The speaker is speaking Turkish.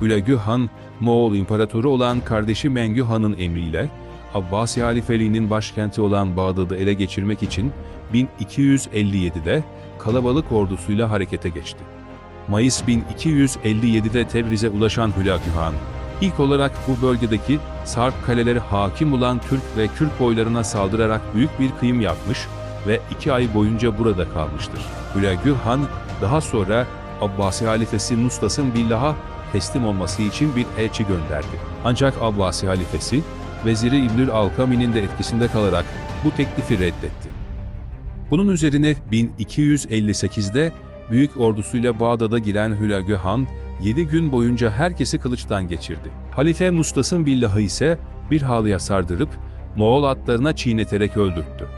Hülagü Han, Moğol İmparatoru olan kardeşi Mengü Han'ın emriyle Abbasi halifeliğinin başkenti olan Bağdat'ı ele geçirmek için 1257'de kalabalık ordusuyla harekete geçti. Mayıs 1257'de Tebriz'e ulaşan Hülagü Han, ilk olarak bu bölgedeki Sarp kaleleri hakim olan Türk ve Kürt boylarına saldırarak büyük bir kıyım yapmış ve iki ay boyunca burada kalmıştır. Hülagü Han, daha sonra Abbasi halifesi Mustas'ın Billah'a teslim olması için bir elçi gönderdi. Ancak Abbasi halifesi, Veziri İbnül Alkami'nin de etkisinde kalarak bu teklifi reddetti. Bunun üzerine 1258'de büyük ordusuyla Bağdat'a giren Hülagü Han, 7 gün boyunca herkesi kılıçtan geçirdi. Halife Mustas'ın Billah'ı ise bir halıya sardırıp Moğol atlarına çiğneterek öldürttü.